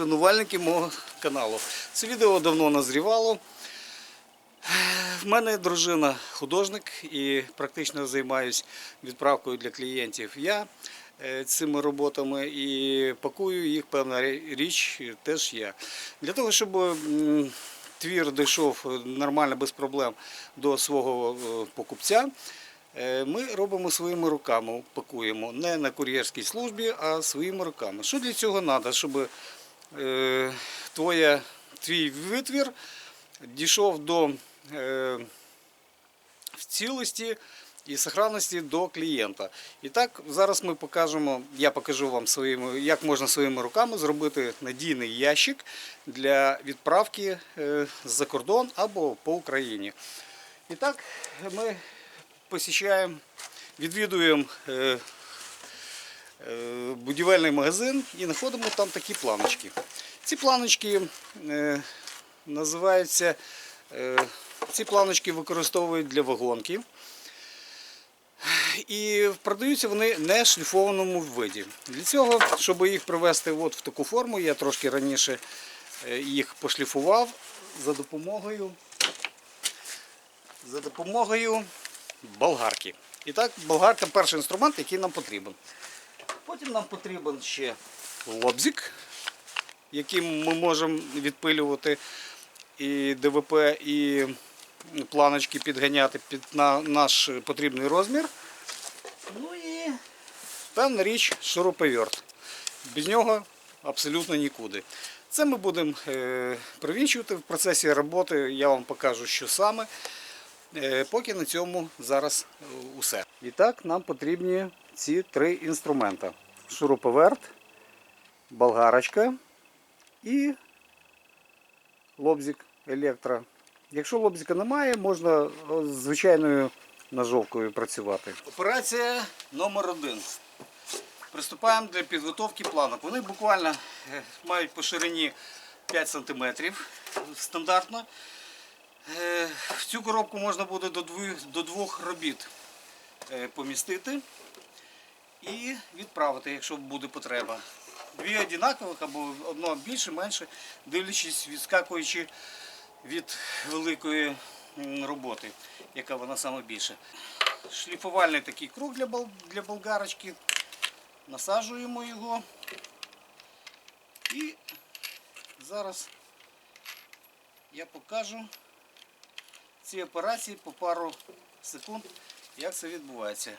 шанувальники мого каналу. Це відео давно назрівало. В мене дружина художник і практично займаюся відправкою для клієнтів я е, цими роботами і пакую їх, певна річ теж я. Для того, щоб твір дійшов нормально, без проблем до свого е, покупця, е, ми робимо своїми руками, пакуємо не на кур'єрській службі, а своїми руками. Що для цього треба? Щоб е, твоя, твій витвір дійшов до е, в цілості і сохранності до клієнта. І так зараз ми покажемо, я покажу вам своїми, як можна своїми руками зробити надійний ящик для відправки е, за кордон або по Україні. І так ми посіщаємо, відвідуємо е, е, будівельний магазин і знаходимо там такі планочки. Ці планочки е, називаються, е, ці планочки використовують для вагонки. І продаються вони не шліфованому виді. Для цього, щоб їх привести от в таку форму, я трошки раніше е, їх пошліфував за допомогою, за допомогою болгарки. І так, болгарка перший інструмент, який нам потрібен. Потім нам потрібен ще лобзик, яким ми можемо відпилювати і ДВП, і планочки підганяти під на наш потрібний розмір. Ну і певна річ шуруповерт. Без нього абсолютно нікуди. Це ми будемо е, привінчувати в процесі роботи. Я вам покажу, що саме. Е, Поки на цьому зараз е, усе. І так, нам потрібні ці три інструмента: шуруповерт, болгарочка і лобзик електро. Якщо лобзика немає, можна з звичайною ножовкою працювати. Операція номер один. Приступаємо для підготовки планок. Вони буквально е, мають по ширині 5 см стандартно. Е, В цю коробку можна буде до двох, робіт е, помістити і відправити, якщо буде потреба. Дві однакових або одно більше, менше, дивлячись, відскакуючи від великої роботи, яка вона саме більше. Шліфувальний такий круг для болгарочки. Насаджуємо його. І зараз я покажу ці операції по пару секунд, як це відбувається.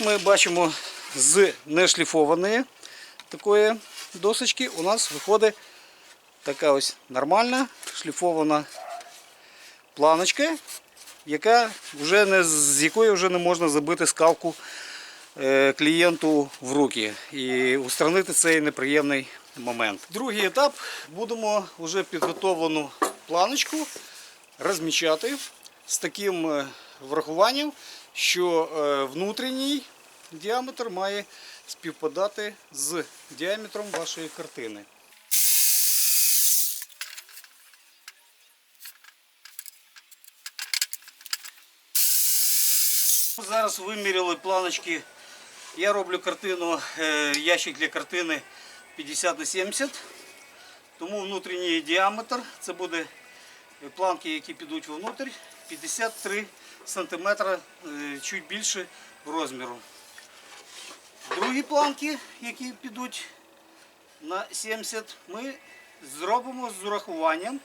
Ми бачимо з нешліфованої такої досочки у нас виходить така ось нормальна шліфована планочка, яка вже не, з якої вже не можна забити скалку е, клієнту в руки і устранити цей неприємний момент. Другий етап будемо вже підготовлену планочку розмічати з таким е, врахуванням, що е, внутрішній діаметр має співпадати з діаметром вашої картини. Зараз виміряли планочки. Я роблю картину, е, ящик для картини 50 на 70. Тому внутрішній діаметр це буде планки, які підуть вовнутрь, 53 см, чуть більше розміру. Другі планки, які підуть на 70, ми зробимо з урахуванням,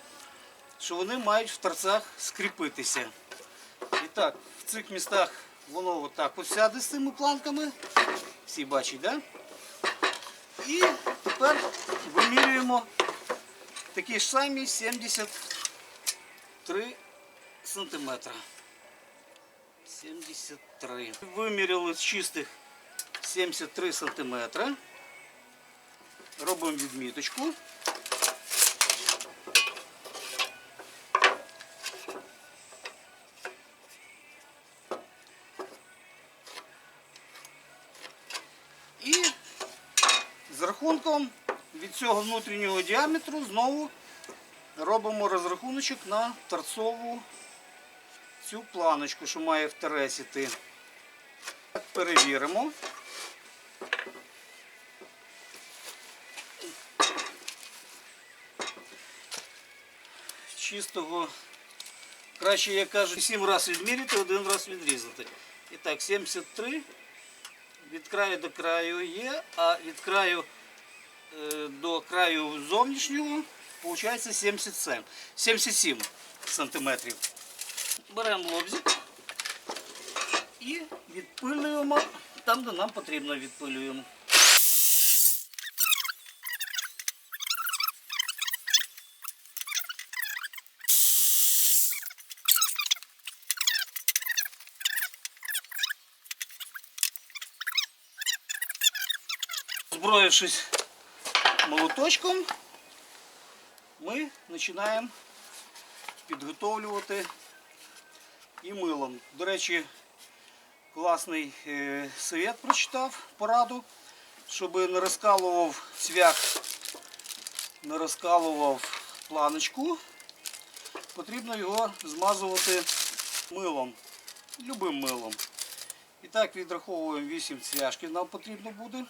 що вони мають в торцях скріпитися. І так, в цих містах воно отак от сяде з цими планками. Всі бачать, да? І тепер вимірюємо такі ж самі 73 сантиметра. 73. Виміряли з чистих 73 сантиметра. Робимо відміточку. І з рахунком від цього внутрішнього діаметру знову робимо розрахуночок на торцову цю планочку, що має втересити. Так, Перевіримо. Чистого, краще, як кажуть, 7 разів відміряти, один раз відрізати. І так, 73 від краю до краю є, а від краю е, до краю зовнішнього виходить 77, 77 сантиметрів. Беремо лобзик і відпилюємо там, де нам потрібно відпилюємо. Зброївшись молоточком, ми починаємо підготовлювати і милом. До речі, класний е, совет прочитав пораду, щоб не розкалував цвях, не розкалував планочку, потрібно його змазувати милом, любим милом. І так відраховуємо 8 цвяшків нам потрібно буде.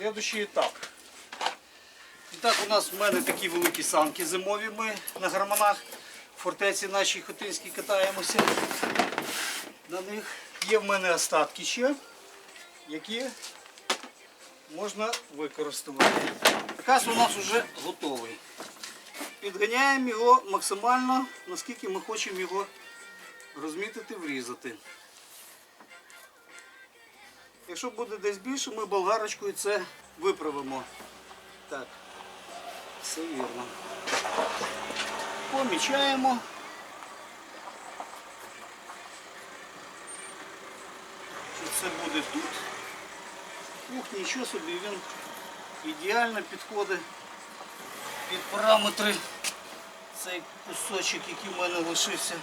Следующий етап. І так, у нас в мене такі великі санки зимові. Ми на гарманах в фортеці нашій Хотинській катаємося. На них є в мене остатки ще, які можна використовувати. Каркас у нас вже готовий. Підганяємо його максимально, наскільки ми хочемо його розмітити, врізати. Якщо буде десь більше, ми болгарочкою це виправимо. Так, все вірно. Помічаємо. Що це буде тут. Ух, нічого собі, він ідеально підходить під параметри. Цей кусочок, який в мене лишився,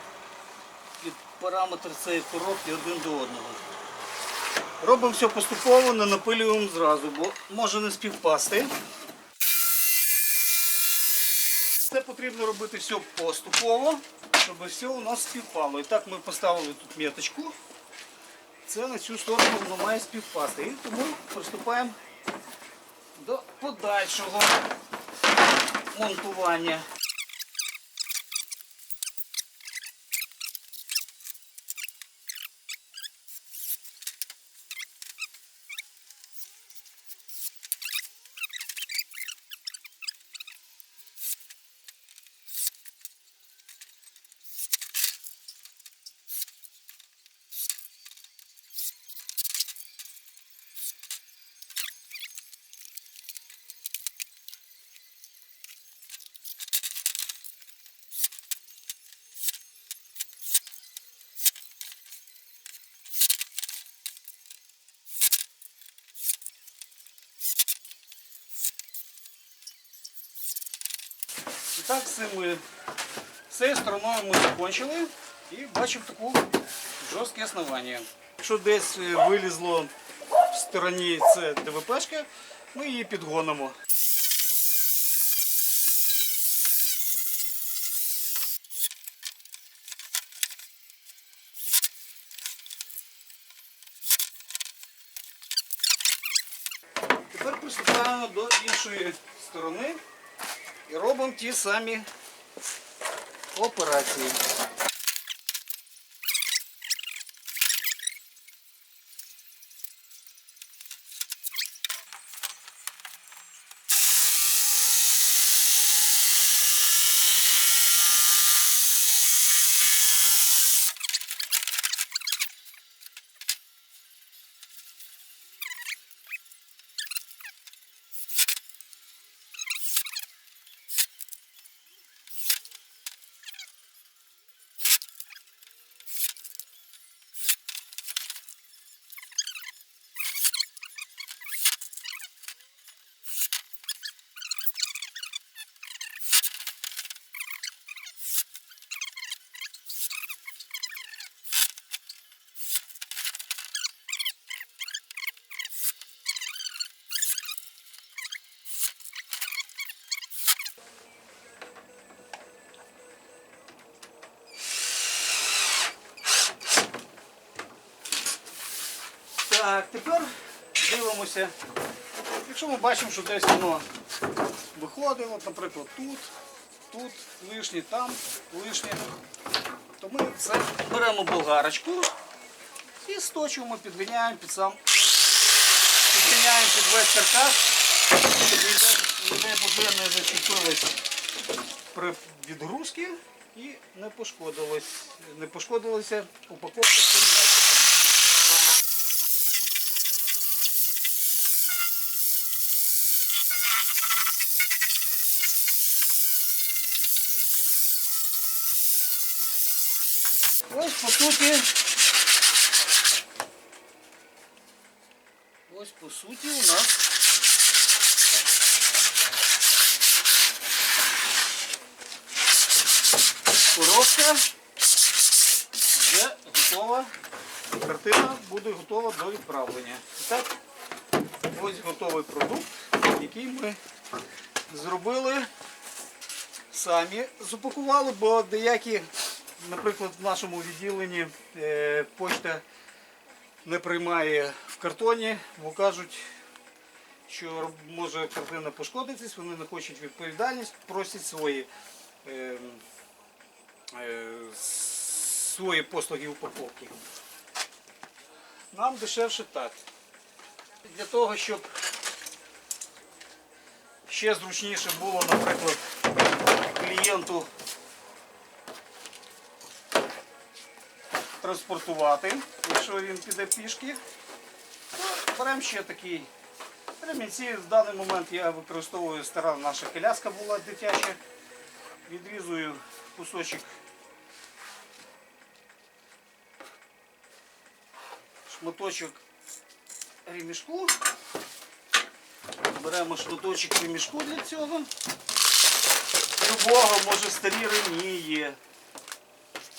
під параметр цієї коробки один до одного. Робимо все поступово, не напилюємо зразу, бо може не співпасти. Це потрібно робити все поступово, щоб все у нас співпало. І так ми поставили тут меточку. Це на цю сторону воно має співпасти. І тому приступаємо до подальшого монтування. Так, з ми, цією стороною ми закінчили і бачимо таку жорстке основання. Якщо десь е, вилізло в стороні це ДВПшка, ми її підгонимо. Тепер приступаємо до іншої сторони і робимо ті самі операції. Так, тепер дивимося. Якщо ми бачимо, що десь воно виходить, от, наприклад, тут, тут, лишнє, там, лишнє, то ми це беремо болгарочку і сточуємо, підганяємо під сам. Підганяємо під весь каркас, ніде не зачепилось при і не пошкодилось. Не пошкодилася упаковка з цим ящиком. Ось по суті. Ось по суті у нас коробка вже готова. Картина буде готова до відправлення. Так, ось готовий продукт, який ми зробили самі запакували, бо деякі, наприклад, в нашому відділенні е, почта не приймає в картоні, бо кажуть, що може картина пошкодитись, вони не хочуть відповідальність, просять свої, е, е, свої послуги упаковки. Нам дешевше так. Для того, щоб ще зручніше було, наприклад, клієнту транспортувати, якщо він піде пішки, то беремо ще такий ремінці. В даний момент я використовую стара наша коляска була дитяча. Відрізую кусочок шматочок ремішку. Беремо шматочок ремішку для цього. Любого, може старі ремні є.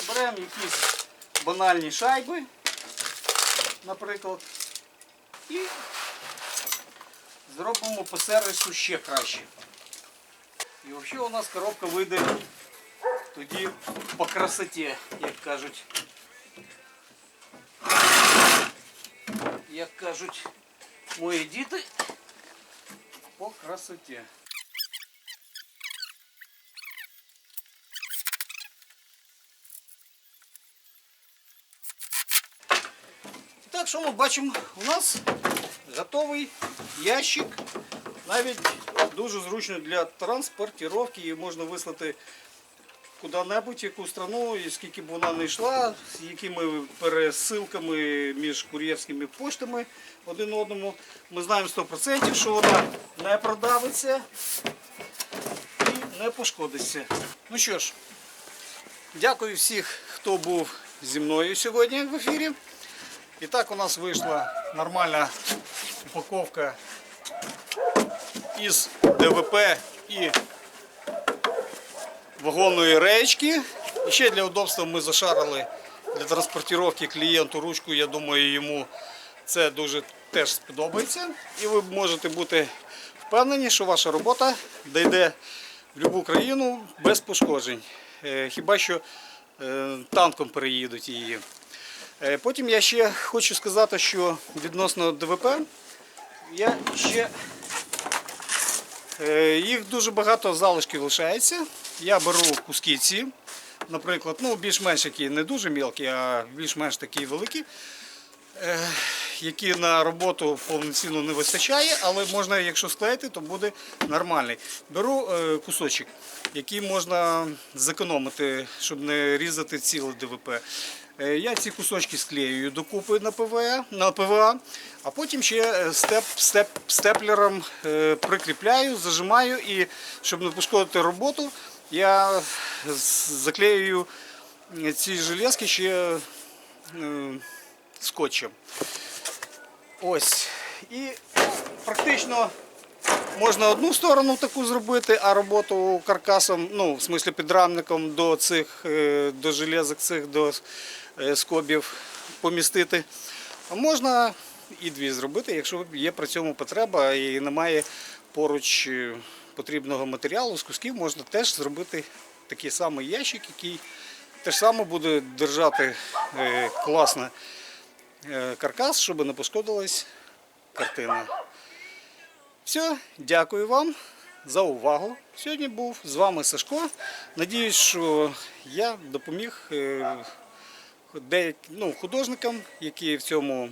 Беремо якісь банальні шайби, наприклад, і зробимо по сервісу ще краще. І взагалі у нас коробка вийде тоді по красоті, як кажуть. Як кажуть мої діти, по красоті. Що ми бачимо? У нас готовий ящик. Навіть дуже зручно для транспортировки. Її можна вислати куди-небудь, яку страну, і скільки б вона не йшла, з якими пересилками між кур'єрськими поштами один одному. Ми знаємо 100%, що вона не продавиться і не пошкодиться. Ну що ж, дякую всіх, хто був зі мною сьогодні в ефірі. І так у нас вийшла нормальна упаковка із ДВП і вагонної речки. І ще для удобства ми зашарили для транспортировки клієнту ручку. Я думаю, йому це дуже теж сподобається. І ви можете бути впевнені, що ваша робота дійде в будь-яку країну без пошкоджень. Е, Хіба що е, танком переїдуть її. Е, Потім я ще хочу сказати, що відносно ДВП я ще е, їх дуже багато залишків лишається. Я беру куски ці, наприклад, ну більш-менш які не дуже мілкі, а більш-менш такі великі, е, які на роботу повноцінно не вистачає, але можна, якщо склеїти, то буде нормальний. Беру кусочок, який можна зекономити, щоб не різати ціле ДВП. Е, Я ці кусочки склеюю докупи на ПВА, на ПВА а потім ще е, степ, степ, степлером е, прикріпляю, зажимаю і щоб не пошкодити роботу, я з- заклеюю ці железки ще скотчем. Ось. І практично можна одну сторону таку зробити, а роботу каркасом, ну, в смислі підрамником до цих, до железок цих, до скобів помістити. А можна і дві зробити, якщо є при цьому потреба і немає поруч е, потрібного матеріалу з кусків, можна теж зробити такий самий ящик, який теж саме буде держати е, класно е, каркас, щоб не пошкодилась картина. Все, дякую вам за увагу. Сьогодні був з вами Сашко. Надіюсь, що я допоміг е, деяк- ну, художникам, які в цьому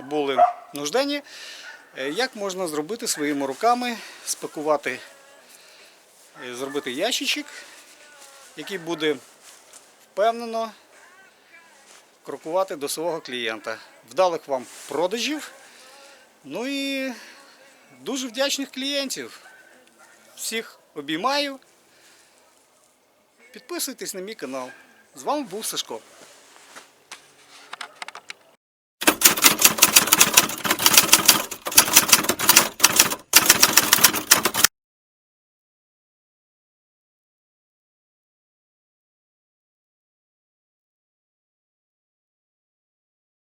були нуждені, е, як можна зробити своїми руками, спакувати, е, зробити ящичок, який буде впевнено крокувати до свого клієнта. Вдалих вам продажів. Ну і дуже вдячних клієнтів. Всіх обіймаю. Підписуйтесь на мій канал. З вами був Сашко.